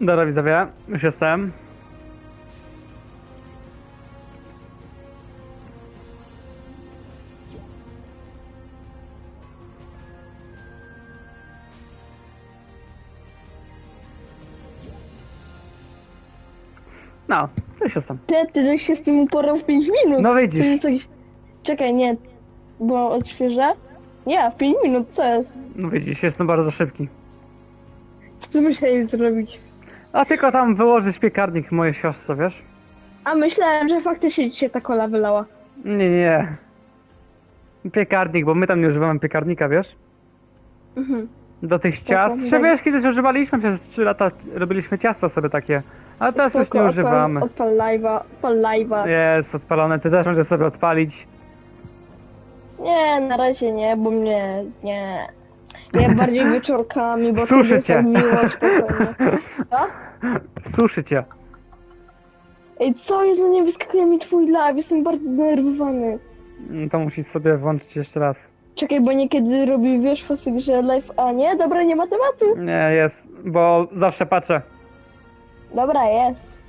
Dobra widzowie, już jestem. No, już jestem. Ty, ty żeś się z tym uporał w 5 minut. No widzisz. Jakiś... Czekaj, nie. Bo odświeżę? Nie, w 5 minut, co jest? No widzisz, jestem bardzo szybki. Co ty musiałeś zrobić? A tylko tam wyłożyć piekarnik mojej siostrze, wiesz? A myślałem, że faktycznie ci się ta kola wylała. Nie, nie. Piekarnik, bo my tam nie używamy piekarnika, wiesz? Mhm. Do tych ciast. Spoko, Czy wiesz, kiedyś używaliśmy przez 3 lata, robiliśmy ciasta sobie takie. Ale teraz już nie odpal- używamy. Odpal live'a, odpal live'a. Jest odpalone, ty też możesz sobie odpalić. Nie, na razie nie, bo mnie nie. Ja bardziej wieczorkami, bo to jest cię. tak miło, spokojnie. Co? Suszy cię. Ej, co jest? No nie wyskakuje mi twój live, jestem bardzo zdenerwowany. Mm, To musisz sobie włączyć jeszcze raz. Czekaj, bo niekiedy robi wiesz fosy grze live, a nie? Dobra, nie ma tematu. Nie, jest, bo zawsze patrzę. Dobra, jest.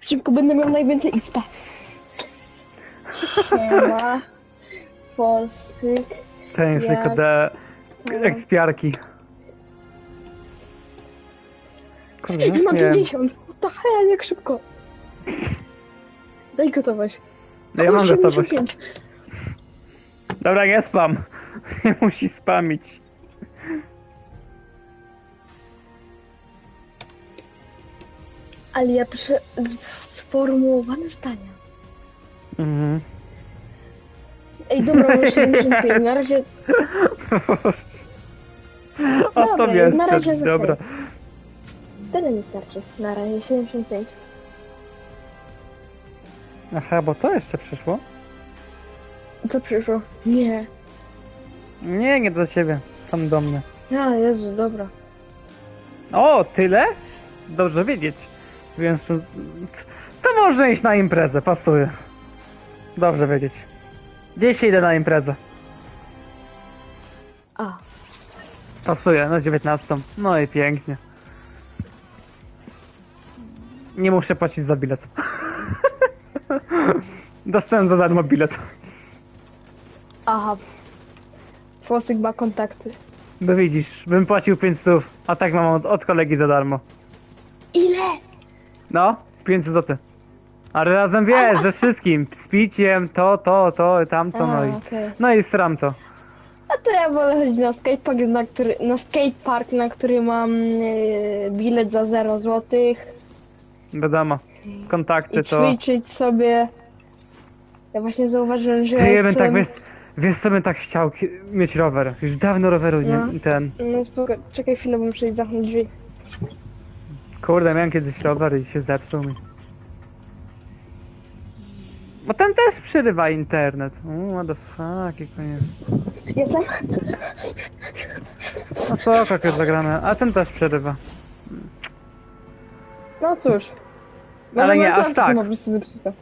Szybko będę miał najwięcej XP. Siema. Forsyk. Ten Jak KD to? ekspiarki. Kurde, Ej, nie wiem. 50. What the hell, jak szybko. Daj gotowość. No ja mam gotowość. 75. Dobra, nie spam. Nie musi spamić. Ale ja piszę sformułowane zdania. Mhm. Ej, dobra, mam 75. Na razie O Dobra, tobie jest na razie dobra. tyle mi starczy. Na razie 75. Aha, bo to jeszcze przyszło? Co przyszło? Nie. Nie, nie do ciebie. Tam do mnie. A, Jezu, dobra. O, tyle? Dobrze wiedzieć. Więc to, to może iść na imprezę, pasuje. Dobrze wiedzieć. Dziś idę na imprezę. A. Pasuje, na 19. No i pięknie. Nie muszę płacić za bilet. Dostałem za darmo bilet. Aha. Fosyk ma kontakty. Bo widzisz, bym płacił 500, a tak mam od, od kolegi za darmo. Ile? No, 500 zł. Ale razem wiesz, że wszystkim, z piciem, to, to, to, tamto, no A, i... okej. No i sram to. A to ja wolę chodzić na skatepark, na który, na skatepark, na który mam yy, bilet za 0 złotych Wiadomo, kontakty i to... ćwiczyć sobie. Ja właśnie zauważyłem, że Ty, ja bym jestem... tak, wiesz, wiesz co bym tak chciał ki- mieć rower. Już dawno roweru nie, No. ten... No spoko, czekaj chwilę, bo muszę iść zamknąć drzwi. Kurde, miałem kiedyś rower i się zepsuł mi. Bo ten też przerywa internet. O, what the fuck, jak to jest. Jestem? No spoko, jak jest zagrane. A ten też przerywa. No cóż. Ale Może nie moje aż tak. po prostu zepsute.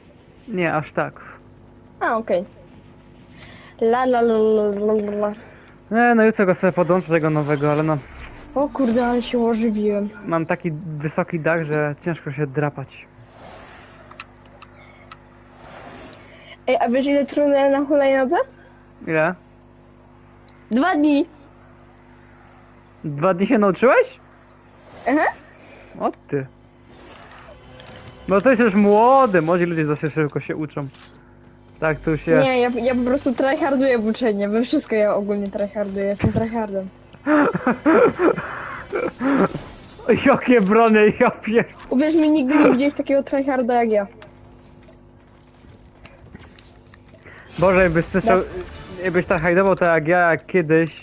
Nie, aż tak. A, okej. La la la la la la. Nie, no jutro go sobie podłączę tego nowego, ale no... O kurde, ale się ożywiłem. Mam taki wysoki dach, że ciężko się drapać. Ej, a wiesz ile trudne na hulajnodze? Ile? Dwa dni. Dwa dni się nauczyłeś? Aha. O ty. No to jesteś młody, młodzi ludzie dosyć szybko się uczą. Tak, tu się... Nie, ja, ja po prostu tryharduję w uczenie. We wszystko ja ogólnie tryharduję. Jestem tryhardem. Jakie brony, ja pier... Uwierz mi, nigdy nie widziałeś takiego tryharda jak ja. Boże, jakbyś słyszał... Jakbyś tak hajdował tak jak ja kiedyś...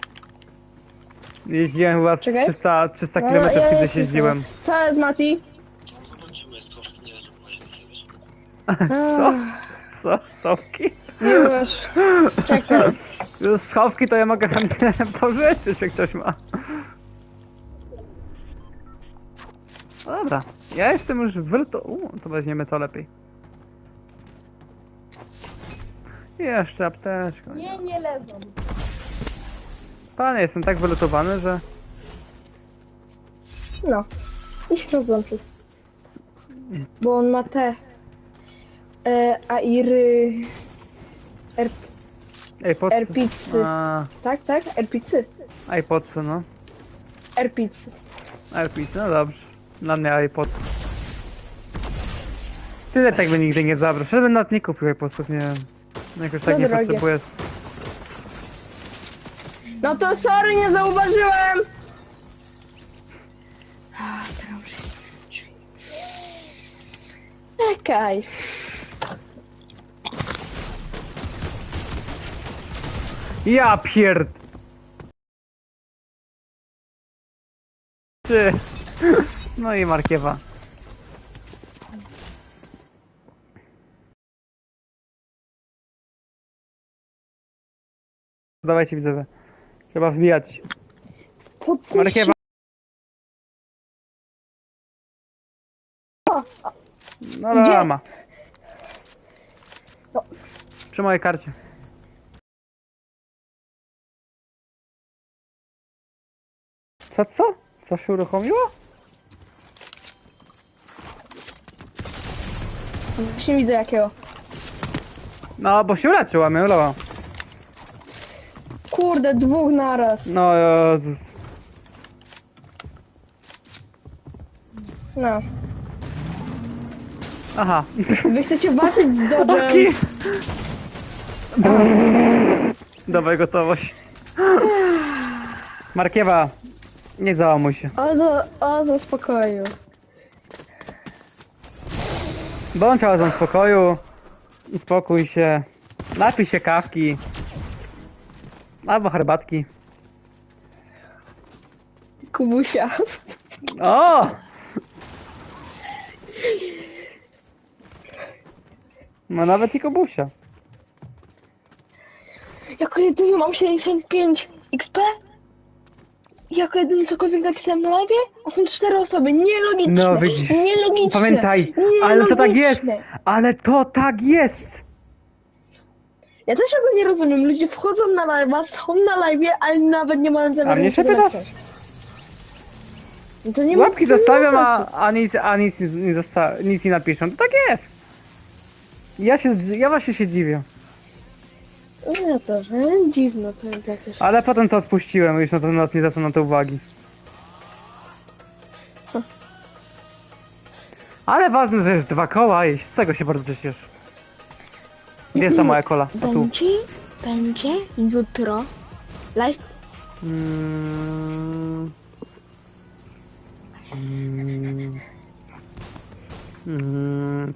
Jeździłem chyba z Czekaj. 300, 300 No, km kiedyś jestem jeździłem. Co jest, Mati? Nie wiesz? Co? Co? Schowki? Już. Czekaj. Schowki to ja mogę chętnie pożyczyć, jak ktoś ma. No Dobra, ja jestem już wyluto... U, to weźmiemy to lepiej. Jeszcze apteczka. Nie, nie lezą. Panie, jestem tak wylutowany, że... No. I się rozłączył. Bo on ma te... E, Airy... R, Ej, pod... Airpicy. A, Tak, tak? Airpicy. iPodsy, no. Airpicy. Airpids, no dobrze. Dla mnie iPods. Tyle tak by nigdy nie zabrał. Żeby nawet nie kupił iPodsów, nie wiem. Jakoś tak To nie drogie. potrzebuję. No to sorry, nie zauważyłem! A, teraz muszę zamknąć drzwi. Czekaj. Ja pierd... Ty. No i markiewa. Dawajcie widzowie. Trzeba wbijać. Po co Markiewa. No Gdzie? lama. No. Przy mojej karcie. Co, co? Co się uruchomiło? Właśnie widzę jakiego. No, bo się uleczyła, mnie ulała. Kurde, dwóch naraz. No Jezus. No. Aha. Wy chcecie walczyć z! Dodge'em. Dawaj gotowość. Markiewa, nie załamuj się. O, za, o, za spokoju. Bądź razem w spokoju. Uspokój się. Napij się kawki. Albo herbatki. Kubusia. O! No nawet i kobusia. Jako jedyny mam 75 XP? Jako jedyny cokolwiek napisałem na live? A są cztery osoby. Nielogiczne. No widzisz. Nielogiczne. Pamiętaj, ale to tak jest. Ale to tak jest. Ja też tego nie rozumiem. Ludzie wchodzą na live'a, są na live, ale nawet nie mają A zamiaru mnie niczego się napisać. No to nie ma- Łapki zostawiam, a, a, nic, a nic, nie zosta- nic nie napiszą. To tak jest. Ja się, ja właśnie się dziwię. No Ja też, ale dziwno to jest jakieś. Ale potem to odpuściłem, już na to nawet nie zwracam na to uwagi. Ale ważne, że jest dwa koła i z tego się bardzo cieszysz. Gdzie jest ta moja kola? A tu. Będzie, będzie jutro live Mm. Mm. Mm.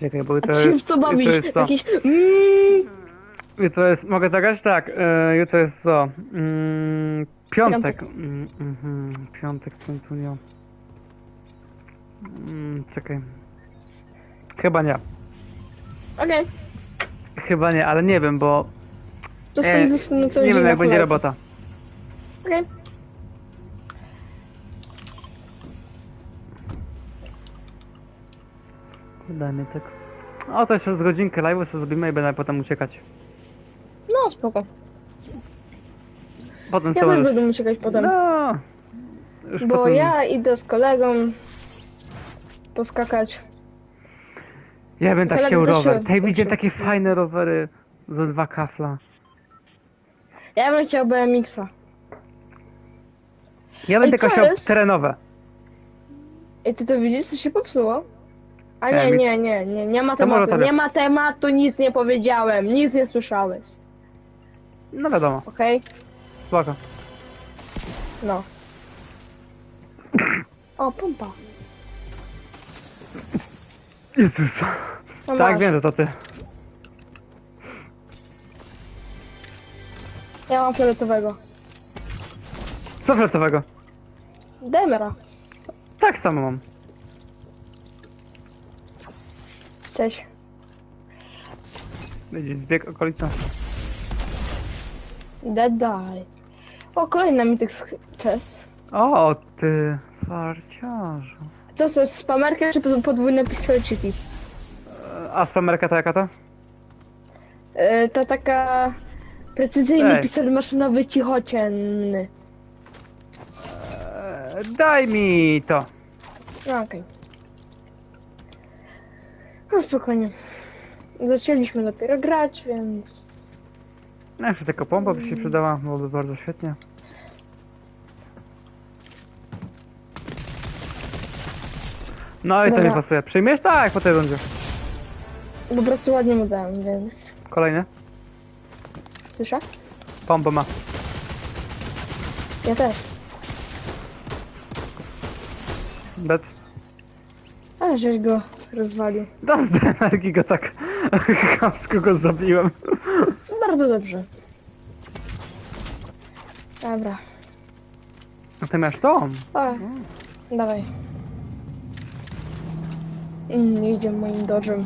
Czekaj, bo A jutro ty się w jest... co jutro bawisz? jest co? Jakieś mm, Jutro jest... Mogę zagrać? Tak. E, jutro jest co? Mm. Piątek. Mm, mhm. Piątek, Centunio. Mm, czekaj. Chyba nie. Okej, Chyba nie, ale nie wiem, bo... to E, spędzę w sumie cały nie dzień wiem, na jak będzie robota. Okej. Daj mi tak. O, to jeszcze z godzinkę live'u sobie zrobimy i będę potem uciekać. No spoko. Potem Ja też będę uciekać potem. No. Już bo potem... ja idę z kolegą poskakać. Ja bym tak chciał też rower. się Tutaj uczył. takie fajne rowery za dwa kafla. Ja bym chciał BMX-a. Ja bym Ej, tylko co chciał jest? terenowe. I ty to widzisz, co się popsuło? A nie, nie, nie, nie, nie ma To może tematu, tobie. nie ma tematu, nic nie powiedziałem, nic nie słyszałeś, No wiadomo, okej? spoko. No. O, pompa. Jezus. No Tak, masz. wiem, że to ty. Ja mam fioletowego. Co fioletowego? Demera. Tak samo mam. Cześć. Widzisz, zbieg okolica. Dead die. O, kolejny mityk z chest. O, ty farciarzu. Co to spamerka czy podwójne pistoleciki? A spamerka to jaka to? E, ta taka precyzyjny Ej. pistolet maszynowy cichocienny. Daj mi to. No okej. No spokojnie. Zaczęliśmy dopiero grać, więc... No, Jeszcze tylko pompa by się przydała, byłoby bardzo świetnie. No i to mi Dobra. pasuje. Przyjmiesz? Tak, po tej rundzie. Po prostu ładnie mu dałem, więc... Kolejny. Słyszę? Pompa ma. Ja też. Bet. Ale żeś go rozwalił. Do energii go tak chamsko go zabiłem. Bardzo dobrze. Dobra. A ty masz to? O, dawaj. Mm, Nie idzie moim dodżem.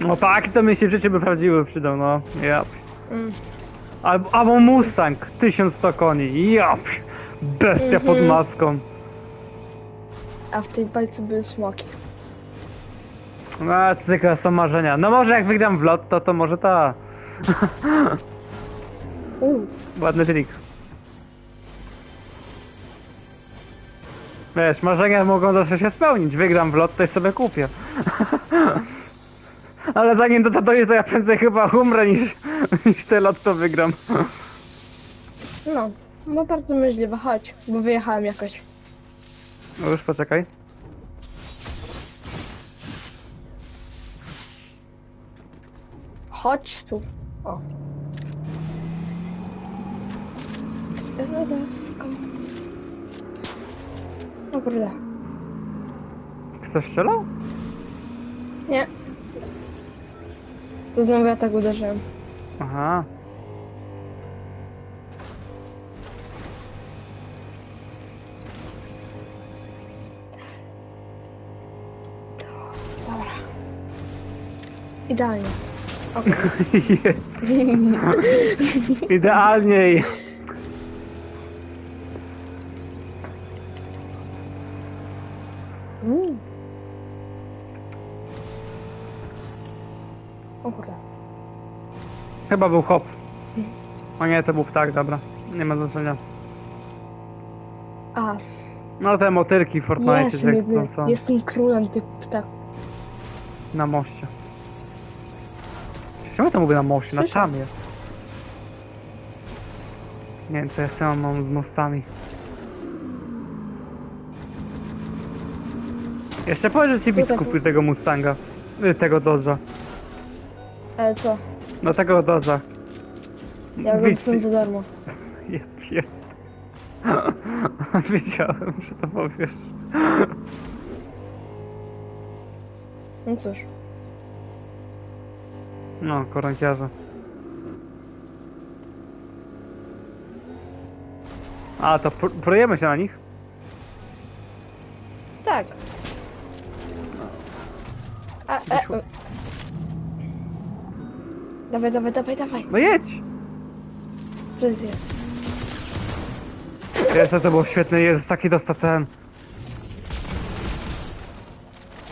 No tak, to mi się w życiu by prawdziwy przydał, no. Ja. Mm. Albo, albo Mustang, 1100 koni. Ja. Bestia pod Mhm. maską. A w tej bajce były smoki. No, tylko są marzenia. No może jak wygram w lot, to to może ta. Ładny trik. Wiesz, marzenia mogą zawsze się spełnić. Wygram w lot, to sobie kupię. Ale zanim do to dojdzie, to ja prędzej chyba umrę niż, niż te lot to wygram. no. No bardzo możliwe, chodź, bo wyjechałem jakoś. No już poczekaj. Chodź tu. O. Deską. O kurde. Ktoś strzelał? Nie. To znowu ja tak uderzyłem. Aha. Dobra. Idealnie. Okej. Idealniej. Chyba był hop. O nie, to był ptak, dobra. Nie ma znaczenia. A, No te motylki w Fortnite, jestem, jak jedyny, to są jestem królem tych ptaków. na moście. Czemu to mówię na moście? Na Słyszę. tamie. Nie wiem, co ja sam mam z mostami. Jeszcze powiedz, że ci Tutaj. kupił tego Mustanga. Y, Tego Dodge'a. Ale co? No tego Dodge'a. Ja go dostałem za darmo. Ja pier... Wiedziałem, że to powiesz. No cóż. No, koronkiarze. A, to pr- się na nich? Tak. A, e, e. Dawaj, dawaj, dawaj, dawaj. No jedź! To jest? Jest, to było świetne, jest taki dostał ten.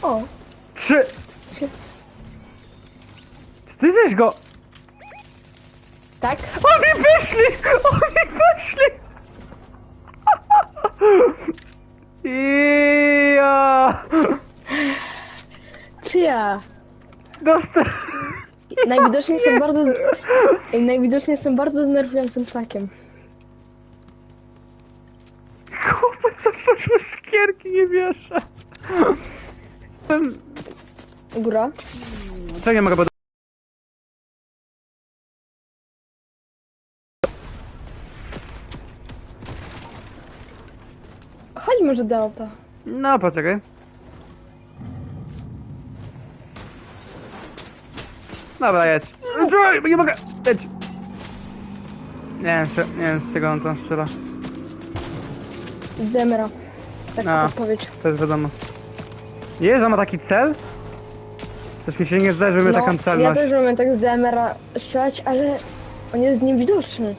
O, Trzy! się... Czy ty żeś go... tak? Oni wyszli! Oni wyszli! Ja Czy ja? dostał... Najwidoczniej jestem bardzo... Ej, Najwidoczniej jestem bardzo denerwującym ptakiem. Kupę, co poszło z kierki, nie wierzę. Ten... Góra? Nie mogę, bo... Chodź może do auta. No, poczekaj. Dobra, jedź. Czekaj, nie mogę! Jedź! Nie wiem, czy, nie wiem z czego on tam strzela. Demera. Taka A. odpowiedź. To jest wiadomo. On ma taki cel? Coś mi się nie zdarzy, że my taką ja celność. też umiem tak z Demera strzelać, ale on jest niewidoczny.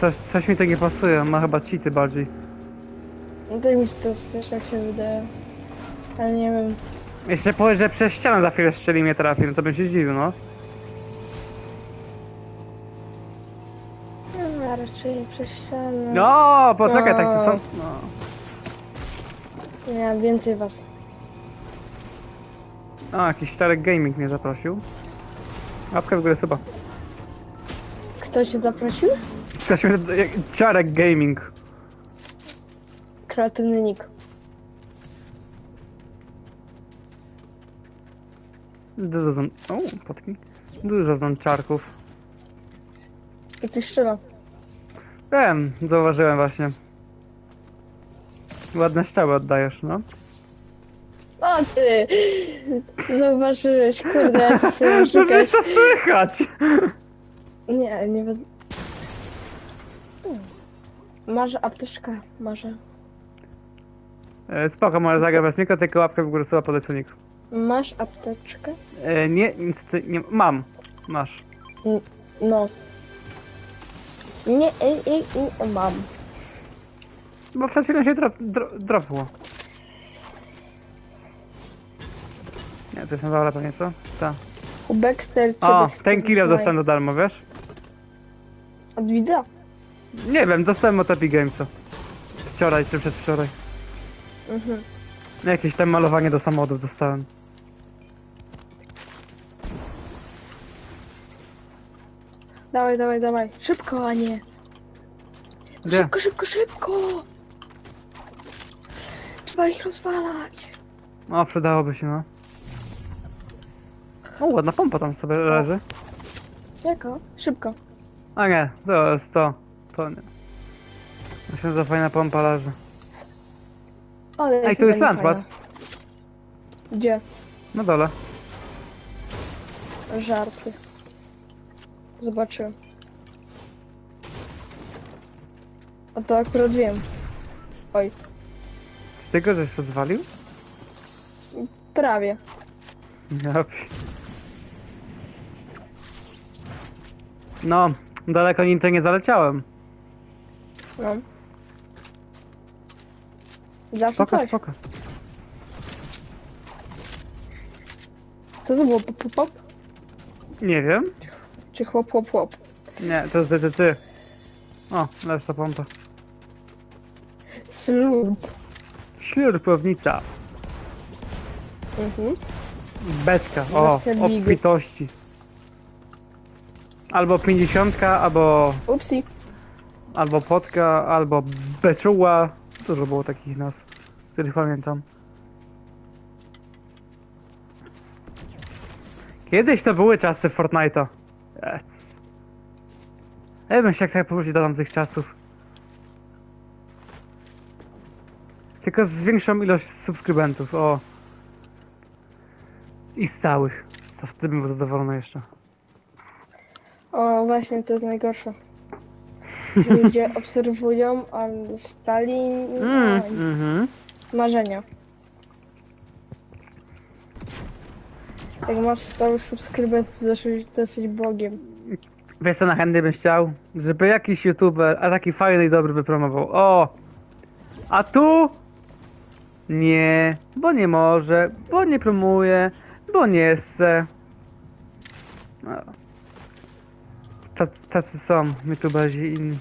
Coś, coś mi to nie pasuje, on ma chyba cheaty bardziej. No też mi się to też tak się wydaje. Ale nie wiem. Jeszcze powiedz, że przez ścianę za chwilę strzeli mnie trafi, no to bym się zdziwił, no. No, Czyli przez ścianę. No, poczekaj, tak to No. są. No. Nie, więcej was. A, jakiś Czarek Gaming mnie zaprosił. Łapkę w górę chyba. Kto cię zaprosił? Czarek Gaming. Kreatywny nick. Dużo znam... O, potki. Dużo znam czarków. I ty strzela. Wiem, zauważyłem właśnie. Ładne strzały oddajesz, no. O ty! Zauważyłeś, kurde, ja ci się szukać. to słychać! Nie, nie wiem. Marzę apteczkę, marzę. E, Spoko, może zagrać mikro, tylko łapkę w górę słowa poleconik. Masz apteczkę? E, nie, niestety nie... Mam. Masz. No. Nie, ej, ej, ej, mam. Bo przed chwilą się drop, dro, dropło. Nie, to jest na dobra pewnie, co? Tak. U Baxter O, ten kilo dostałem do darmo, wiesz? Od widza? Nie wiem, dostałem od Epic Gamesa. Wczoraj czy przedwczoraj. Mhm. Jakieś tam malowanie do samochodów dostałem. Dawaj, dawaj, dawaj. Szybko, a nie. Gdzie? Szybko, szybko, szybko! Trzeba ich rozwalać. O, przydałoby się, no. O, ładna pompa tam sobie leży. Jaka? Szybko. A nie, to jest to. To nie. Myślę, że fajna pompa leży. Ale Ej, tu chyba jest nie launchpad. Gdzie? Na dole. Żarty. Zobaczyłem. A to akurat wiem. Oj, Z tego, żeś to zwalił? prawie. Ja pi- No, daleko nim to nie zaleciałem. No. Zawsze Spoko, coś. spoko. Co to było? Pop, pop, pop? Nie wiem. Czy chłop, chłop, chłop? Nie, to jest DDT. O, lepsza pompa. Slurp. Ślurpownica. Mhm. Beczka. O, obfitości. Albo pięćdziesiątka, albo, Upsi. albo potka, albo beczuła. Dużo było takich nazw, których pamiętam. Kiedyś to były czasy Fortnite'a. Yes. Ja bym się jak tak powrócił do tamtych czasów. Tylko z większą ilość subskrybentów, o. I stałych. To wtedy bym był zadowolony jeszcze. O, właśnie, to jest najgorsze. Ludzie obserwują, a stali Mm, a, mhm. marzenia. Jak masz stałych subskrybentów, zawsze to jesteś bogiem. Wiesz co na chętnie bym chciał? Żeby jakiś youtuber, a taki fajny i dobry wypromował. O! A tu? Nie, bo nie może, bo nie promuje, bo nie chce. Tacy, tacy są youtuberzy inni.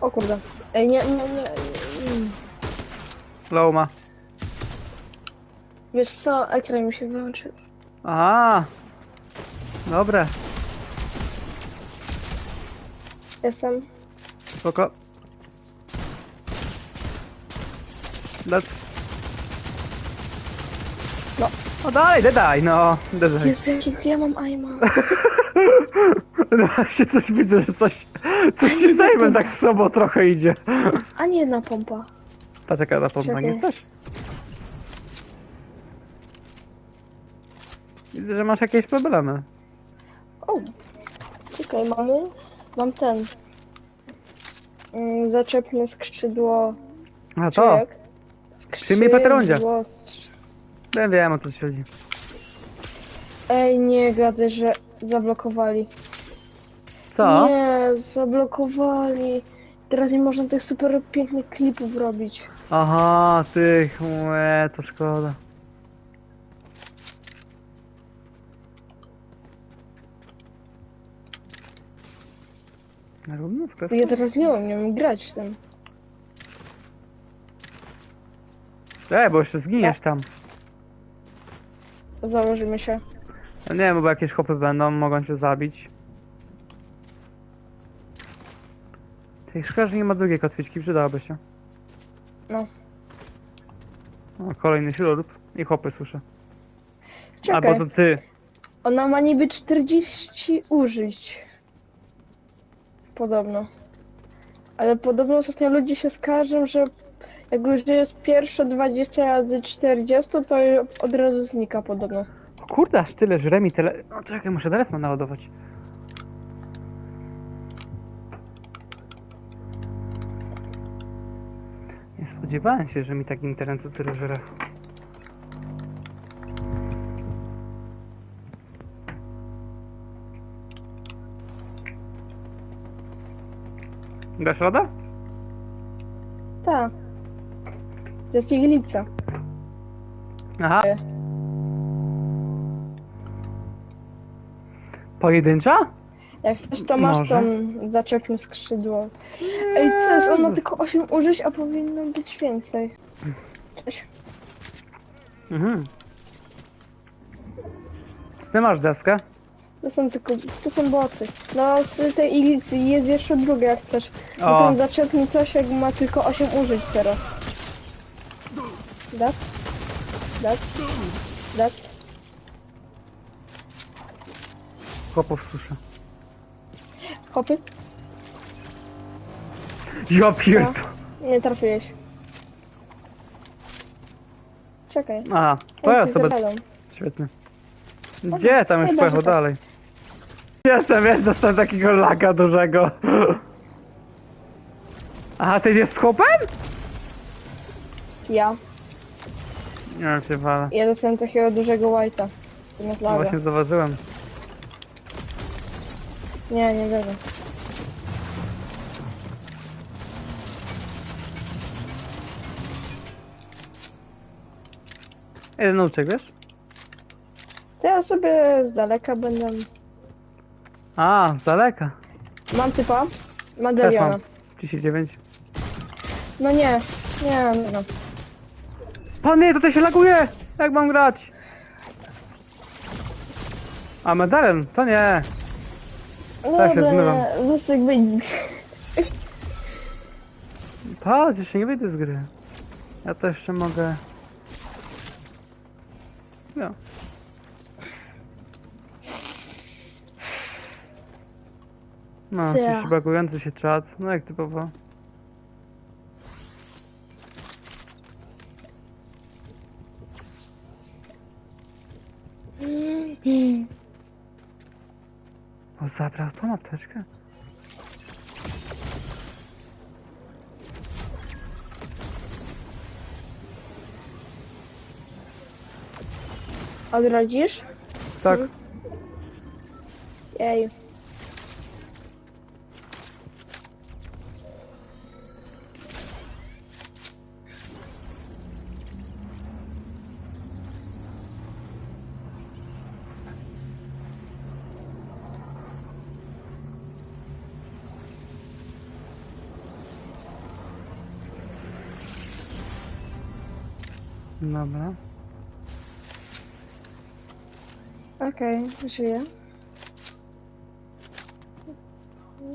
O kurde. Ej, nie, nie, nie. Loma. Wiesz co, ekran mi się wyłączył. Aha. Dobre, Jestem. spoko. Let. No. No dalej, daj, no. Daj. Jezu, jakiego ja mam aima. No właśnie coś widzę, że coś, coś ci zajmę tak z sobą trochę idzie. A nie jedna pompa. Patrz jaka na pompa, nie Czekaj. Widzę, że masz jakieś problemy. O. Czekaj, mamy. Mam ten. Mm, zaczepne skrzydło. A to, jak? Przyjmij paterondzia. Skrzydło strz- wiem, wiem o co ci chodzi. Ej, nie gadę, że zablokowali. Co? Nie, zablokowali. Teraz nie można tych super pięknych klipów robić. Aha, tych, łe, to szkoda. Na równo Bo ja teraz nie umiem grać w tym. E, bo jeszcze zginiesz tam. Założymy się. No nie wiem, bo jakieś chłopy będą, mogą cię zabić. Tej szkoda, że nie ma drugiej kotwiczki, przydałaby się. No. O, kolejny śrub i chłopy słyszę. Czekaj, Albo to ty. ona ma niby 40 użyć. Podobno. Ale podobno ostatnio ludzie się skarżą, że jak już jest pierwsze 20 razy 40, to od razu znika podobno. Kurde, aż tyle żre mi tele... O, czekaj, muszę telefon naładować. Nie spodziewałem się, że mi tak internetu tyle żre. Dasz radę? Tak. To jest iglica. Aha. Pojedyncza? Jak chcesz, to masz Może. tą zaczepne skrzydło. Ej, co jest? On ma tylko 8 użyć, a powinno być więcej. Cześć. Mhm. Ty masz deskę? To są tylko, to są boty. No z tej iglicy jest jeszcze druga jak chcesz. Bo O. ten zaczepny coś jak ma tylko 8 użyć teraz. Tak? Tak? Tak? Chłopów słyszę. Hopy? Ja pierd... Nie trafiłeś. Czekaj. A, to ja ci sobie... Świetnie. Gdzie tam już chyba, pojechał że tak. dalej? Jestem, jest, dostałem takiego laga dużego. Aha, ty jest z chłopem? Ja. Nie wiem, się wala. Ja dostałem takiego dużego white'a. Zamiast No laga. właśnie zauważyłem. Nie, nie wierzę. Jeden uciek, wiesz? To ja sobie z daleka będę... A, z daleka. Mam typa. Też mam. 39. No nie. Nie, no. Panie, tutaj się laguje! Jak mam grać? A medalem? To nie. No Tak się dobra, zmywam. nie. Wysek wyjdź z gry. Patrz, jeszcze nie wyjdę z gry. Ja to jeszcze mogę... No. No, Ja. jakiś bagujący się czat. No jak typowo. O, zabrał tą apteczkę? Odrodzisz? Tak. Mhm. Jej. Dobra. Okej, żyję.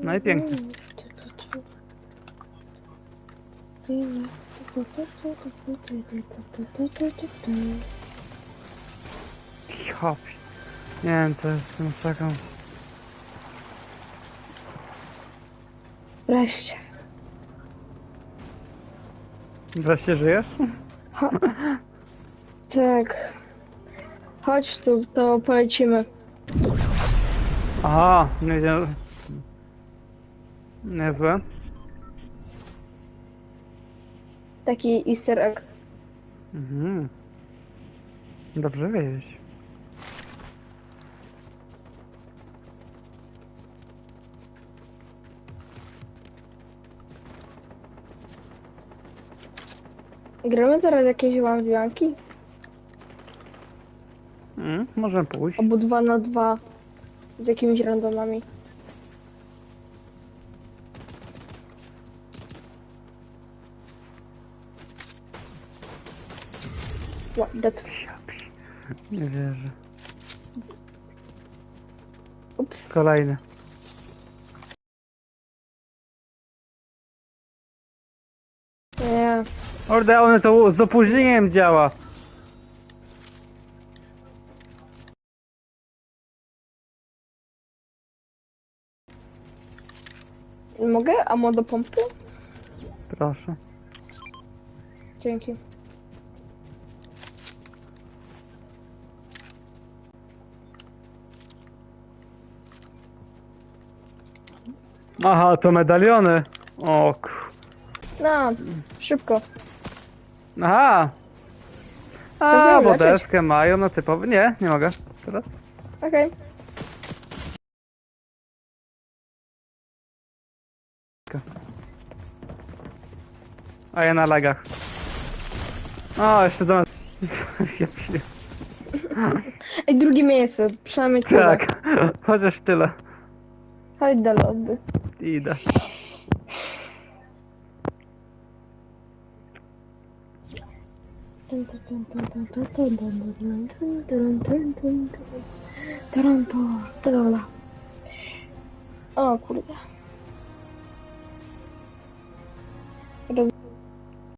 No i pięknie. Hop. Nie wiem, to jest masakra. Wreszcie. Wreszcie żyjesz? Ha. Tak. Chodź tu, to polecimy. Aha, nie wiem. Niezłe. Taki easter egg. Mhm. Dobrze wiedzieć. Gramy zaraz jakieś łamwianki? Mm, możemy pójść. Albo 2 na dwa z jakimiś randomami. What, that... Nie wierzę. Ups. Kolejny. Orde, one to z opóźnieniem działa. Amo do pompy? Proszę. Dzięki. Aha, to medaliony. O ku- No, szybko. Aha. To A, nie bo deskę mają, no typowy. Nie, nie mogę. Teraz? Okej. A ja na lagach. O, jeszcze zamiast... ja piję. Ej, drugie miejsce, przynajmniej tyle. Tak, chociaż tyle. Chodź do lobby. Idę. Toronto. O kurde.